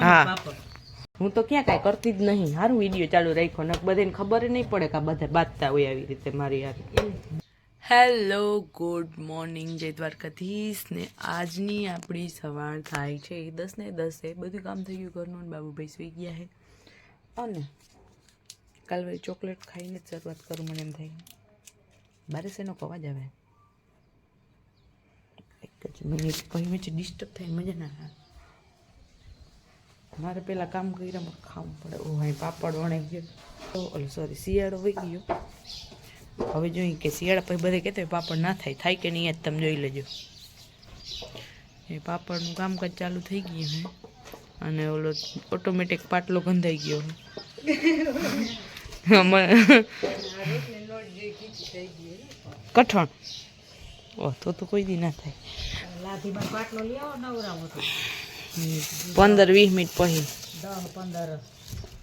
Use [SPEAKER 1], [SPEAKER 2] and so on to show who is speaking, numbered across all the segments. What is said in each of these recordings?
[SPEAKER 1] હા. હું તો ક્યાં કાંઈ કરતી જ નહીં. સારું વીડિયો ચાલુ રાખ્યો ને બધાને ખબર નહીં પડે કે આ બધા બાંધતા હોય આવી રીતે મારી યાર હેલો ગુડ મોર્નિંગ જય દ્વારકાધીશ. ને આજની આપણી સવાર થાય છે દસ ને દસે. બધું કામ થઈ ગયું ઘરનું ને બાબુભાઈ સુઈ ગયા છે. અને કાલ ચોકલેટ ખાઈને જ શરૂઆત કરું મને એમ થાય. બારે શેનો અવાજ આવે? એક મને પછી વચ્ચે ડિસ્ટર્બ થાય મજા ના આવે. મારે પેલા કામ કર્યા મારે ખાવું પડે. ઓ અહીં પાપડ વણાઈ ગયો. ઓલો સોરી શિયાળો વહી ગયો. હવે જોઈએ કે શિયાળા પછી બધે કહેતા હોય પાપડ ના થાય. થાય કે નહીં જ તમે જોઈ લેજો. એ પાપડનું કામકાજ ચાલુ થઈ ગયું હે અને ઓલો ઓટોમેટિક પાટલો ગંધાઈ ગયો કઠણ. ઓહ તો તો કોઈ દી ના થાય. પંદર વીસ મિનિટ પછી
[SPEAKER 2] દસ પંદર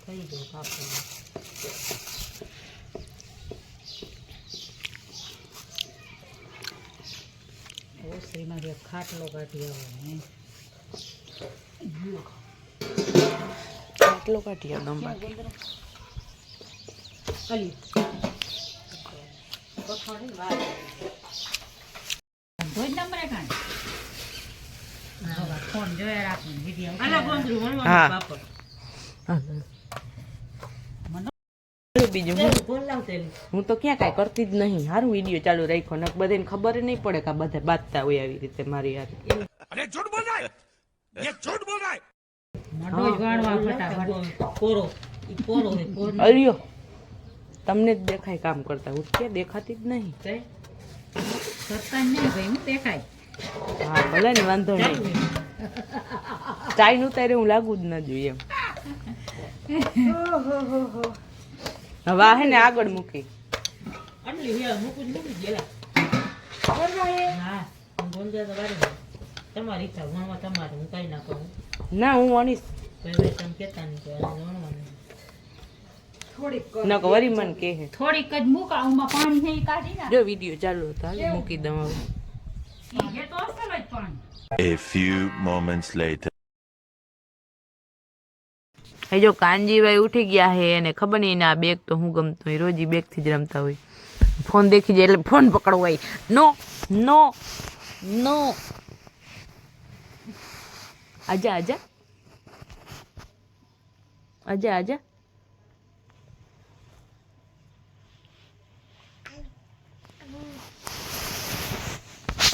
[SPEAKER 2] થઈ ગયો પાપડ ઓસરીમાંથી ખાટલો કાઢી.
[SPEAKER 1] આટલો કાઢી આવો
[SPEAKER 2] અલી. કોથળી વાર. ધોઈ જ નંબરે કાંઈ. હવે ફોન જોયા રાખું, વીડિયો
[SPEAKER 3] આલા ગોંદરું વણવાનું
[SPEAKER 1] હા. બીજું તો ક્યાં કાંઈ કરતી જ નહીં. સારું વીડિયો ચાલુ રાખ્યો ને બધાને ખબર નહીં પડે કે બધા બાંધતા હોય આવી રીતે મારી યાર
[SPEAKER 2] મોઢું જ વાળવા ફટાફટ.
[SPEAKER 3] કોરો. ઈ કોરો હે, કોરો.
[SPEAKER 1] અલ્યો. તમને જ દેખાય કામ કરતા. હું ક્યાં દેખાતી જ નહીં.
[SPEAKER 2] કરતા નહીં ભાઈ, હું દેખાય.
[SPEAKER 1] હા ભલે ને વાંધો નહીં. ચાઈ નું તારે હું લાગુ જ ન જોઈએ એમ. હવે આ હે ને આગળ મૂકી.
[SPEAKER 3] ના કહું.
[SPEAKER 1] ના હું
[SPEAKER 3] ભણવાનું
[SPEAKER 1] વરી મન કે
[SPEAKER 2] થોડીક જ મૂકા ઉમાં પાણી છે કાઢી
[SPEAKER 1] જો વીડિયો ચાલુ હતો મૂકી દઉં હવે.
[SPEAKER 2] તો પાણી.
[SPEAKER 4] A few moments later.
[SPEAKER 1] એ જો કાનજીભાઈ ઉઠી ગયા હે એને ખબર નહીં આ બેગ તો હું ગમતો હોય રોજ બેગથી જ રમતા હોય. ફોન દેખી જાય એટલે ફોન પકડવાય નો નો નો આજા આજા. આજા આજા.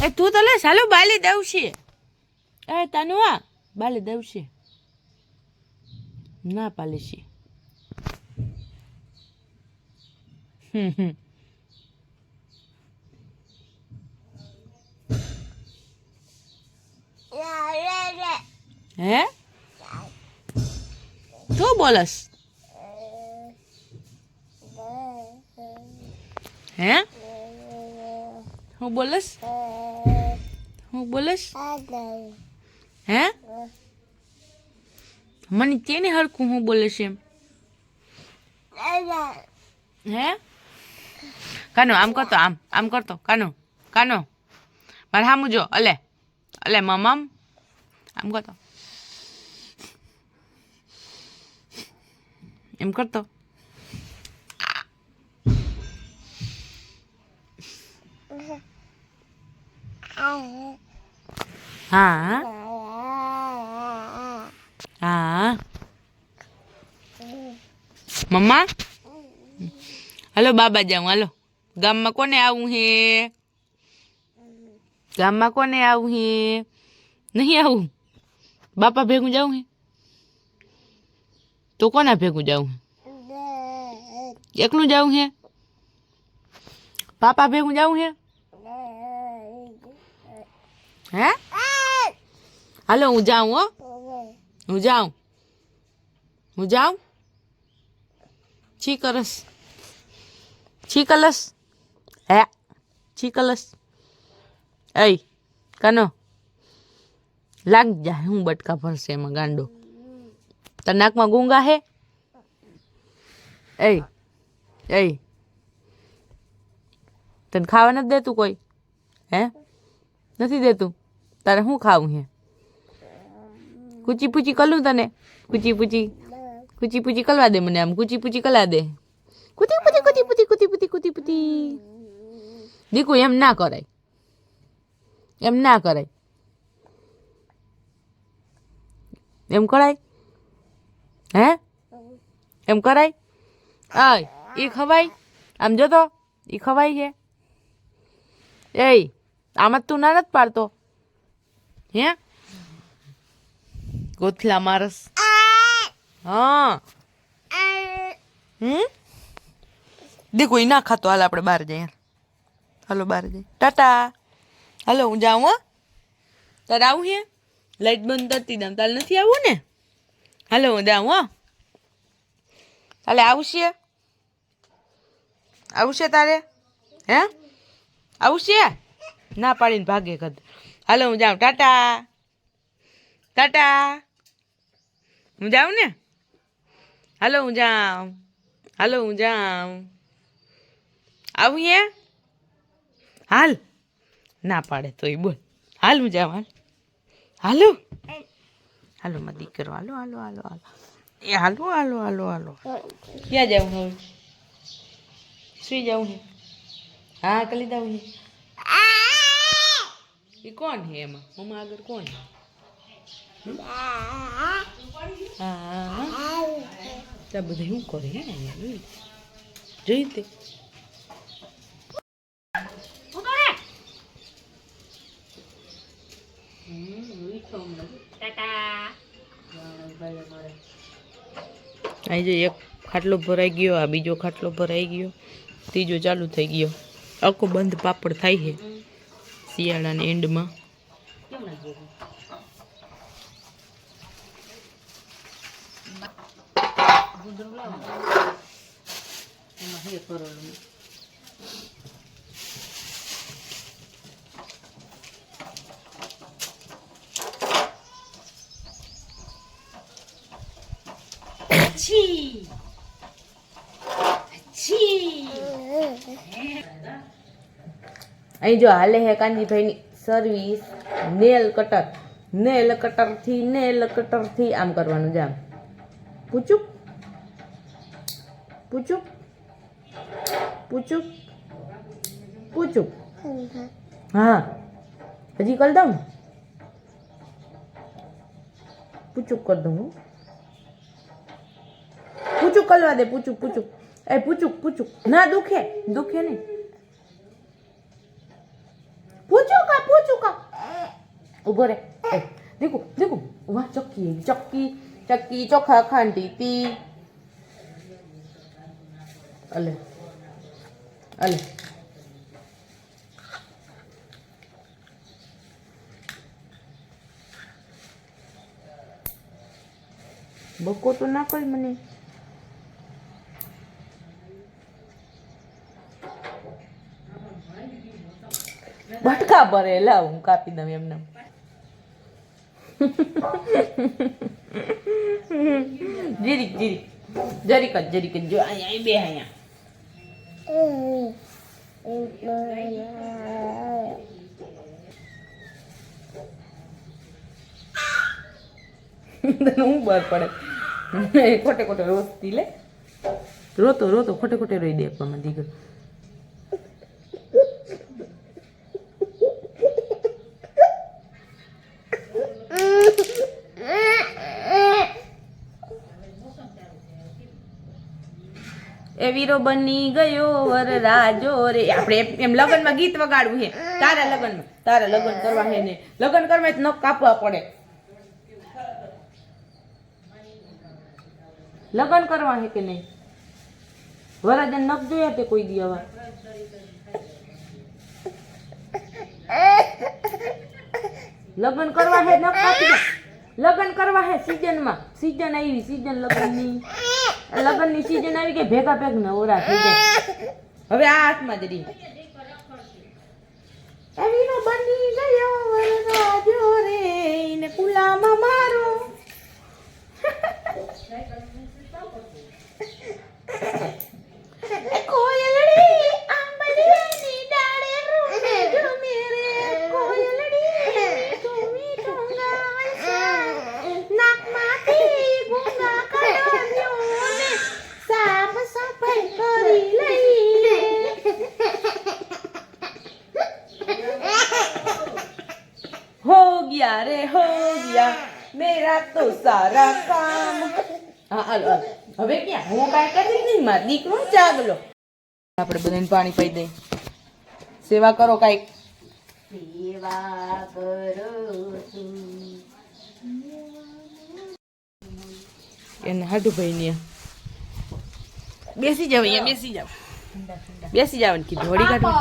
[SPEAKER 1] એ તું તો લે સાલું બાલી દઉં છે એ તાનું આ બાલી છે ના હમ હમ. હે? શું બોલસ. હે? હું બોલસ? હું બોલસ? હે મને તેને હરખું હું બોલે છે એમ હે કાનો આમ કરતો આમ આમ કરતો કાનો કાનો મારે સામું જો અલે અલે મમામ આમ કરતો એમ કરતો હા હા. મમ્મા? હાલો, બાબા જાઉં, હાલો. ગામમાં કોને આવું હે? ગામમાં કોને આવું હે? નહીં આવું. બાપા ભેગું જાઉં હે? તો કોના ભેગું જાઉં હે? એકલું જાઉં હે? પાપા ભેગું જાઉં હે? હે? હાલો, હું જાઉં, હો. હું જાઉં? હું જાઉં? છી કલસ હે? છી કલસ એ કનો. લાગ જાય હું બટકા ભરશે એમાં ગાંડો. તાર નાકમાં ગુંગા હે? એ એ તને ખાવા નથી દેતું કોઈ? હે? નથી દેતું? તારે શું ખાવું હે? કૂચી પૂચી કલું તને? કૂચી પૂચી કુચી પૂચી કલવા દે મને આમ. કુચી પૂચી કલા દે. કુતી પૂચી કુતી પૂચી કુતી કુતી કુતી પૂચી દીકુ, એમ ના કરાય. એમ ના કરાય. એમ કરાય? હે? એમ કરાય? આય એ ખવાય? આમ જો તો એ ખવાય છે? એ આમાં તું ના નથી પાડતો. હે? ગોથલા મારસ હા. હમ? દેખો એ ના ખાતો. હાલ, આપણે બહાર જઈએ. હાલો, બહાર જઈએ. ટાટા. હાલો, હું જાઉં, હો. તારે આવું હે? લાઈટ બંધ કરતી દઉં તારે નથી આવવું ને? હાલો, હું જાઉં, હો. તાલે આવશે. આવશે તારે? હે? આવશે? ના પાડીને ભાગે કદ. હાલો, હું જાઉં. ટાટા. ટાટા. હું જાઉં ને? હાલો હું જાઉં. હાલો હું જાઉં. આવું હે હાલ. ના પાડે તોય બોલ. હાલ હું જાઉં હાલ. હાલો. હાલો માં દીકરો. હાલો હાલો હાલો હાલો. એ હાલો હાલો હાલો હાલો. ક્યાં જાઉં હવે? સુઈ જાઉં હે? હા કલી દઉં હે. એ કોણ હે એમાં? મમ્મા આગળ કોણ હે? હા ત્યાં બધા શું કરે હે અહીંયા જોઈ તે અહીં જો એક ખાટલો ભરાઈ ગયો, આ બીજો ખાટલો ભરાઈ ગયો, ત્રીજો ચાલુ થઈ ગયો. આખો બંધ પાપડ થાય છે, શિયાળાના એન્ડમાં અહીં જો હાલે હે કાનજીભાઈની સર્વિસ નેલ કટર નેલ કટરથી નેલ કટરથી આમ કરવાનું જામ પૂચુક પૂચુક પૂચુક પૂચુક હા હજી કરી દઉં પૂચુક કરી દઉં હું. પૂચુક કરવા દે પૂચુક પૂચુક એ પૂચુક પૂચુક ના દુખે દુખે નહીં પૂચુકા પૂચુકા ઊભો રે દીકુ દીકુ વાહ ચક્કી ચક્કી ચક્કી ચોખા ખાંડી તી અલે અલે બકો તો ના કોઈ મને બટકા ભરે લાવ હું કાપી દઉં એમને જીરીક જીરીક. જરીક જ જરીક જ. અહીંયા બે અહીંયા. તને હું પડે? ખોટે ખોટે રોતી લે. રોતો રોતો, ખોટે ખોટે રોઈ દે પણ દીકરો. એ વીરો બની ગયો વર રાજો રે. આપણે એમ- લગ્નમાં ગીત વગાડવું છે. તારા લગ્નમાં. તારા લગ્ન કરવા છે ને. લગ્ન કરવા નખ કાપવા પડે. લગ્ન કરવા છે કે નહીં? વરાજન નખ જોયા તે કોઈ દી લગ્ન કરવા હે નખ કાપી લગ્ન કરવા હે સિઝનમાં? સિઝન આવી સિઝન લગ્નની. લગ્નની સિઝન આવી કે ભેગા ભેગ નવરા થઈ જાય. હવે આ હાથમાં જ રહી. એવીનો બની ગયો વરરાજો રે ને કુલામાં મારો દીકરો જાગલો આપણે બધાને પાણી પાઈ દઈ સેવા કરો કાંઈક.
[SPEAKER 3] સેવા કરો
[SPEAKER 1] એને હાડુભાઈ ને. બેસી જાવ અહીંયા બેસી જાવ બેસી જાવ ને કીધું વળી કાઢો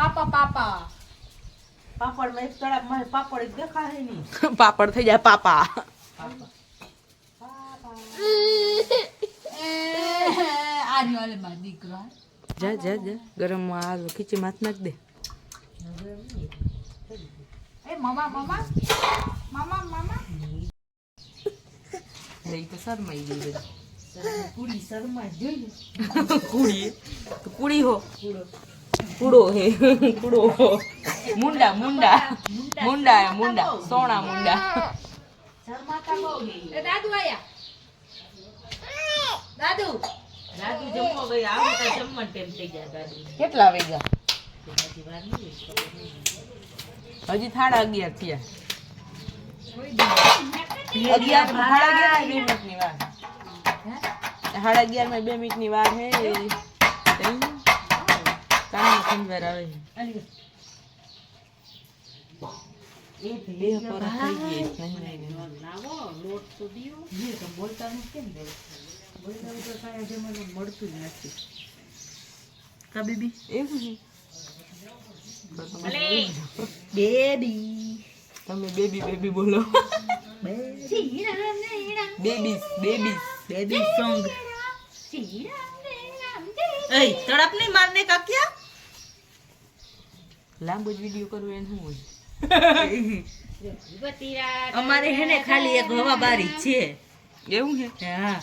[SPEAKER 2] પાપા પાપા.
[SPEAKER 3] પાપડમાં પાપડ દેખાય નહીં.
[SPEAKER 1] પાપડ થઈ જાય પાપા.
[SPEAKER 2] મારો દીકરો.
[SPEAKER 1] જા જા જા. ગરમ આ ખીચી માથ નાખ દે.
[SPEAKER 2] એ મમા મમા. મમા મમા.
[SPEAKER 1] લઈ તો શરમાઈ ગઈ બધી
[SPEAKER 3] પૂરી શર્મા જોઈ
[SPEAKER 1] કુડી તો કુડી હો. કુડો હે. કુડો હો. મુંડા મુંડા. મુંડા. હે મુંડા. સોણા મુંડા.
[SPEAKER 3] શર્માતા બહુ હે
[SPEAKER 2] દાદુ આયા દાદુ.
[SPEAKER 3] દાદુ જમવા ગઈ આવે તો જમવા ટાઈમ થઈ જાય દાદુ.
[SPEAKER 1] કેટલા વાગ્યા?
[SPEAKER 3] હજી
[SPEAKER 1] સાડા અગિયાર થયા. અગિયાર સાડા અગિયાર બે મિનિટની વાર. સાડા અગિયારમાં બે મિનિટની વાર હે. કામ ખંજવાર આવે બે પર થઈ ગઈ નહીં, નહીં,
[SPEAKER 3] બોલતા કેમ દેવું તો કાંઈ આજે મળતું જ નથી. કા બેબી?
[SPEAKER 1] એવું છે
[SPEAKER 3] બેબી.
[SPEAKER 1] તમે બેબી બેબી બોલો. Babies babies
[SPEAKER 3] baby song. એ તડપ નહીં મારને કા ક્યાં
[SPEAKER 1] લાંબો જ વીડિયો કરવો એને શું હોય.
[SPEAKER 3] અમારે હે ને ખાલી એક હવા બારી છે.
[SPEAKER 1] એવું છે
[SPEAKER 3] હા.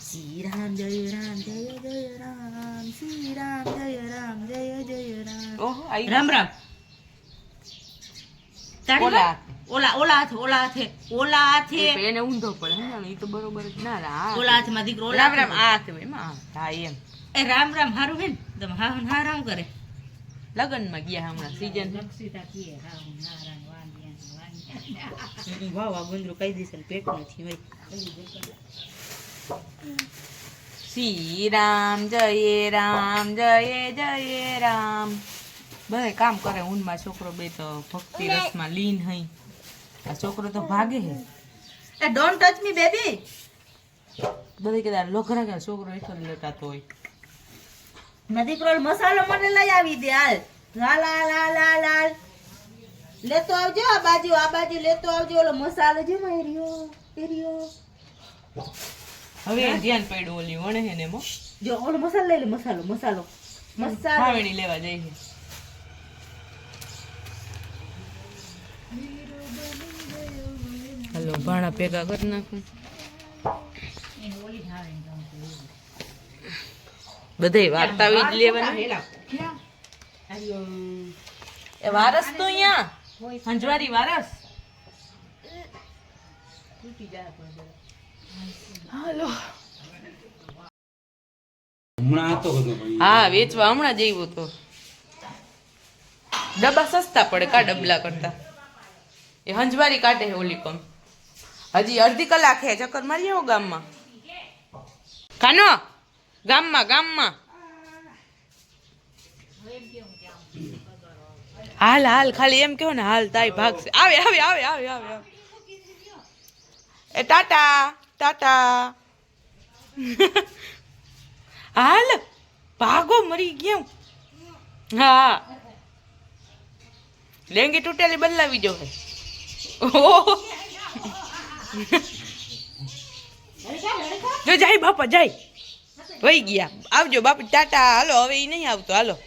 [SPEAKER 3] શ્રી રામ જય રામ જય જય રામ શ્રી રામ જય રામ જય જય રામ
[SPEAKER 1] ઓહો આઈ
[SPEAKER 3] રામ રામ
[SPEAKER 1] ઓલા
[SPEAKER 3] ઓલા ઓલા હાથે ઓલા હાથે ઓલા હાથે
[SPEAKER 1] એને ઊંધો પડે સમજાણું? એ તો બરોબર જ ના રા
[SPEAKER 3] ઓલા હાથમાં દીકરો ઓલા
[SPEAKER 1] રામ રામ આ હાથે એમાં આ. હા એમ
[SPEAKER 3] એ રામ રામ હારું હેન તમે હા હા રામ કરે
[SPEAKER 1] લગનમાં ગયા હમણાં સીઝન
[SPEAKER 3] વાહ વાહ ગુંદરું કહી દઈશ ને પેટ નથી હોય.
[SPEAKER 1] શ્રી રામ જય રામ જય જય રામ. બધે કામ કરે ઊનમાં છોકરો બે તો ભક્તિ રસમાં લીન હઈ. આ છોકરો તો ભાગે હે.
[SPEAKER 3] એ ડોન્ટ ટચ મી બેબી
[SPEAKER 1] બધે કહેતા લોખરા કે છોકરો એટલો લેતા લેટાતો હોય.
[SPEAKER 3] ના દીકરો મસાલો મને લઈ આવી દે હાલ. લાલ લાલ લાલ લાલ લેતો આવજો આ બાજુ આ બાજુ લેતો આવજો. ઓલો મસાલો જો માં એરિયો એરિયો
[SPEAKER 1] હવે ધ્યાન પડ્યું ઓલી વણે હે ને મો
[SPEAKER 3] જો ઓલો મસાલો લઈ લે મસાલો મસાલો. મસાલો.
[SPEAKER 1] ખાવણી લેવા જાય છે. હલો ભાણા ભેગા કરી નાખું. બધાય વાર્તા લેવાની. એ વારસ તો અહીંયા. હંજવારી વારસ. હાલો. હા વેચવા હમણાં જ તો. ડબ્બા સસ્તા પડે કા ડબલા કરતા? એ હંજવારી કાઢે છે ઓલી કમ. હજી અડધી કલાક હે ચક્કર મારી આવો ગામમાં. કાનો? ગામમાં ગામમાં. હાલ હાલ ખાલી એમ કહો ને હાલ તાઈ ભાગશે આવે આવે આવે આવે આવે એ ટાટા ટાટા. હાલ ભાગો મરી ગયો. હા. લેંગી તૂટેલી બદલાવી જો ઓહો. જો જાય બાપા જાય. વહી ગયા. આવજો બાપા ટાટા. હાલો હવે એ નહીં આવતો. હાલો.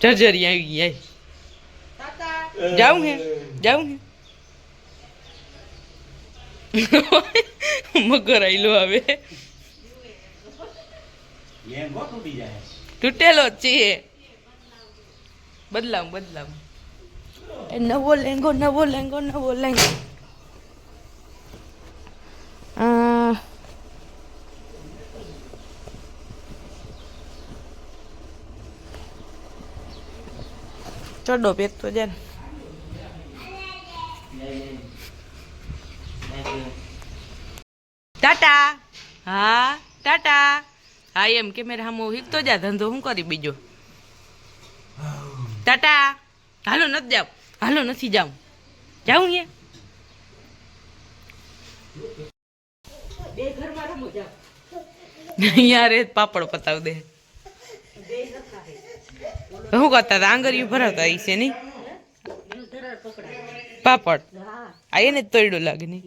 [SPEAKER 1] જર્જરી આવી ગઈ આવી જાઉં હે જાઉં હે. મગર આઈલો હવે તૂટેલો જ છે બદલાવ બદલાવ. એ નવો લેંગો નવો લેંગો નવો લેંગો હા ચડો પેક તો જાય ટાટા. હા ટાટા. હા એમ કે મેરે હમ હિકતો જા ધંધો શું કરી બીજો? ટાટા. હાલો નથી જાવ હાલો નથી જાઉં. જાઉં ને યાર એ પાપડ પતાવ દે. શું કરતા હતા? આંગળીઓ ભરાવતા હશે નહીં? પાપડ. આ એને તોડ્યું લાગે નહીં.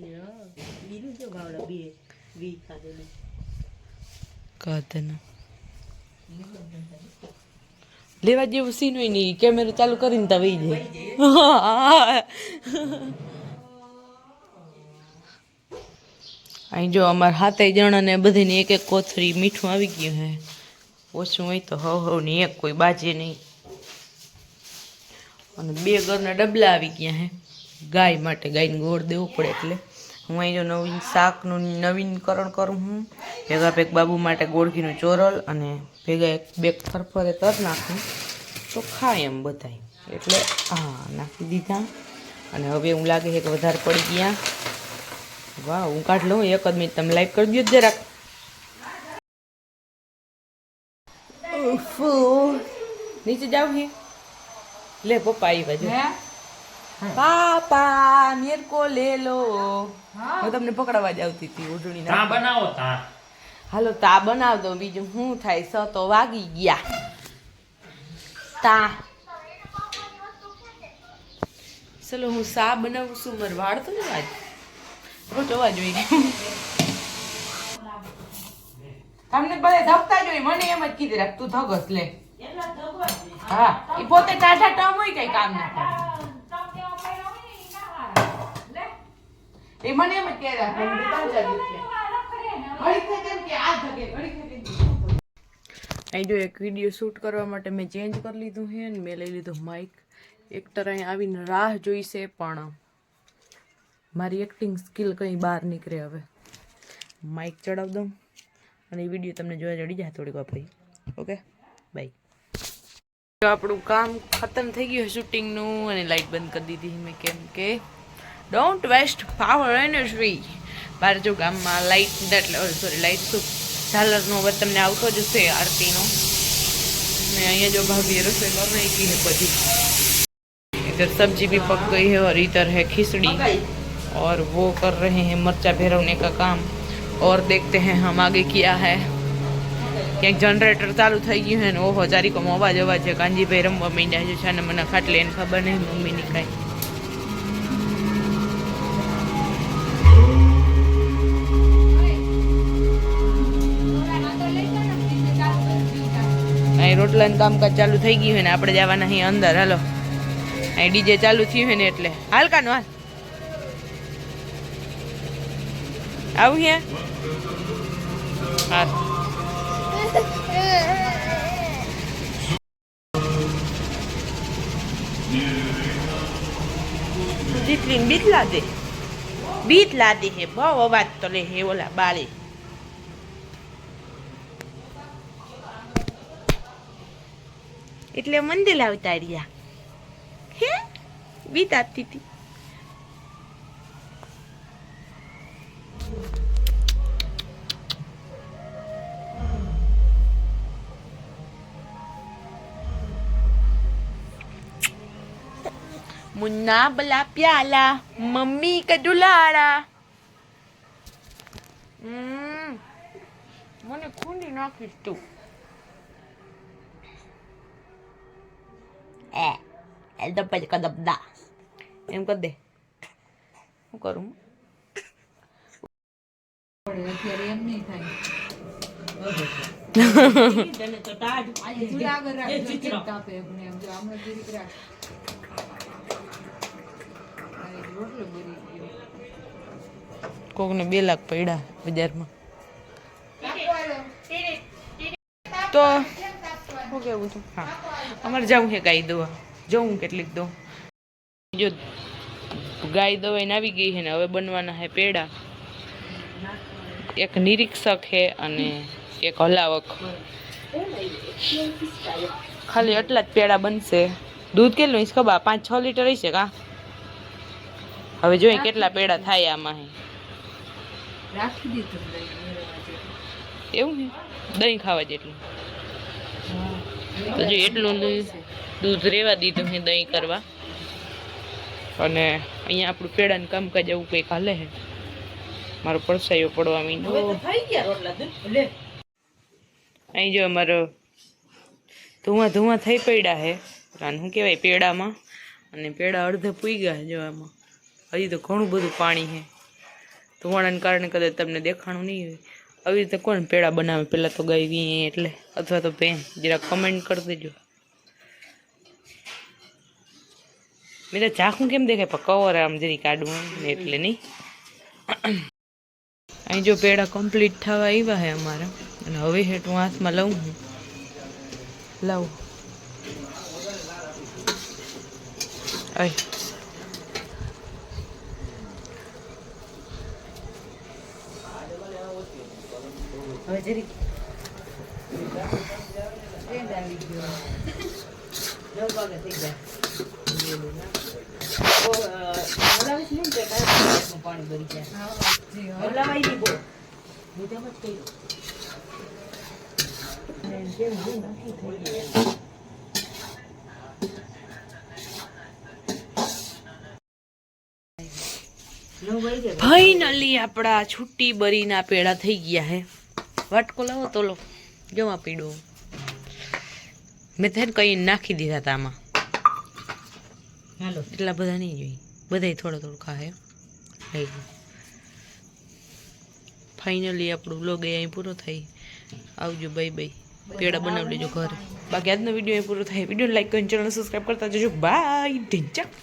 [SPEAKER 1] કહતે લેવા જેવું સીન હોય નહીં કેમેરો ચાલુ કરીને તો વહી જાય. અહીં જો અમારા હાથે જણાને બધીને એક એક કોથળી મીઠું આવી ગયું હે. ઓછું હોય તો હવ હવની એક કોઈ બાજે નહીં. અને બે ઘરના ડબલા આવી ગયા હે. ગાય માટે ગાયને ગોળ દેવો પડે એટલે. હું અહીં જો નવીન શાકનું નવીનકરણ કરું હું. ભેગા ભેગ બાબુ માટે ગોળકીનું ચોરલ અને ભેગા એક બે ફરફરે તર નાખું. તો ખાય એમ બધાય. એટલે હા નાખી દીધા. અને હવે એવું લાગે છે કે વધારે પડી ગયા. વાહ, હું કાઢ લઉં એક જ મિનિટ. તમે લાઈક કરી દો જરાક. નીચે જાવ હે. લે પપ્પા આવી બાજુ પાપા મેર કો લે લો. હું. તમને પકડવા જ આવતી હતી ઉડણી
[SPEAKER 5] ના બનાવો તા.
[SPEAKER 1] હાલો તા બનાવ દો બીજું શું થાય સ તો વાગી ગયા. તા. ચલો હું સા બનાવું છું મારે વાળ તો જવા જ. રોજ અવાજ હોય. તમને ભલે ધપતા જોઈ હોય મને એમ જ કીધે રાખ તું ધગસ લે. હા. એ પોતે ટાઢા ટમ હોય કઈ કામ ના કરે. એ મને એમ જાય કે જાય અહીં જો એક વીડિયો શૂટ કરવા માટે મેં ચેન્જ કરી લીધું છે અને મેં લઈ લીધું માઇક એક્ટર અહીં આવીને રાહ જોઈશે પણ મારી એક્ટિંગ સ્કિલ કંઈ બહાર નીકળે હવે. માઇક ચડાવ દઉં અને એ વીડિયો તમને જોવા જડી જાય થોડીક વાર પછી. ઓકે બાય આપણું કામ ખતમ થઈ ગયું શૂટિંગનું અને લાઇટ બંધ કરી દીધી મેં કેમ કે ડોન્ટ વેસ્ટ પાવર એનર્જી બહાર જો ગામમાં લાઇટ એટલે સોરી લાઇટ શું ઝાલરનો અવાજ તમને આવતો જ હશે આરતીનો ને અહીંયા जो भाभी रसोई कर रही थी है बधी इधर सब्जी भी पक गई है और इधर है खिचड़ी और वो कर रहे हैं मरचा भैरवने का काम और देखते हैं हम आगे किया है ક્યાંક જનરેટર ચાલુ થઈ ગયું છે ને ઓહો ચારીકો અવાજ અવાજ છે, કાનજીભાઈ રમવા માંડ્યા છે છે ને મને ખાટલી એને ખબર નહીં, મમ્મીની કાંઈ. રોટલાનું કામકાજ ચાલુ થઈ ગયું હોય ને, આપણે જવાના અહીં અંદર, હાલો. અહીં ડીજે ચાલુ થયું હોય ને એટલે. હાલ કાનો, હાલ. આવું હે હાલ. જેટલી બીક લાદે બીક લાદે હે બહુ અવાજ તો લે હે ઓલા બાળે એટલે મંદિર આવતા રહ્યા હે બીત આપતી હતી મુન્ના બલા પ્યાલા મમ્મી કા દુલાળા મને ખૂંદી નાખીશ તું એ એલ દબ્બા કા દબ્બા એમ કર દે હું કરું અત્યારે કોકને બે લાખ પડ્યા બજારમાં. તો શું કેવું તું હા. અમારે જવું છે ગાય દવા. જવું કેટલીક દઉં જો ગાય દવાઈને આવી ગઈ છે ને હવે બનવાના છે પેડા. એક નિરીક્ષક છે અને એક હલાવક. ખાલી એટલા જ પેડા બનશે. દૂધ કેટલું ઈસ ખબર? પાંચ છ લીટર હશે કા? હવે જોઈએ કેટલા પેડા થાય આમાં
[SPEAKER 2] રાખી દીધું.
[SPEAKER 1] એવું ને દહીં ખાવા જેટલું. તો જો એટલું દૂધ દૂધ રેવા દીધું છે દહીં કરવા. અને અહીંયા આપણું પેડાનું કામકાજ એવું કંઈક હાલે છે મારો પડસાયો પડવા
[SPEAKER 3] મીંડો
[SPEAKER 1] અહીં જો અમારો ધુઆ ધુઆ થઈ પડ્યા છે આને શું કહેવાય? પેડામાં. અને પેડા અડધા પૂઈ ગયા જો આમાં. હજી તો ઘણું બધું પાણી છે. ધુવાણાને કારણે કદાચ તમને દેખાણું નહીં હોય. આવી રીતે કોણ પેડા બનાવે? પહેલાં તો ગાય વી એટલે, અથવા તો ભેં જરા કમેન્ટ કરી દેજો. મેં તો ચાખું કેમ દેખાય? પણ કવર આમ જરી કાઢવું ને એટલે નહીં. અહીં જો પેડા કમ્પ્લીટ થવા આવ્યા છે અમારા. અને હવે હેઠ હું હાથમાં લઉં હું લાવું. આય.
[SPEAKER 3] હવે જરી. નવ
[SPEAKER 1] આપણા છુટ્ટી બરીના પેડા થઈ ગયા હે. વાટકો લાવો તો લો જમા પીડો. મેં થઈને કંઈ નાખી દીધા હતા આમાં.
[SPEAKER 3] હાલો.
[SPEAKER 1] એટલા બધા નહીં જોઈ બધા થોડો થોડો ખાય લઈ લો. ફાઇનલી આપણું બ્લોગ અહીં પૂરો થાય આવજો બાય બાય પેડા બનાવી લેજો ઘરે. બાકી આજનો વીડિયો અહીં પૂરો થાય. વીડિયો લાઈક કરીને ચેનલ સબસ્ક્રાઈબ કરતા જજો. બાય ઢીંચક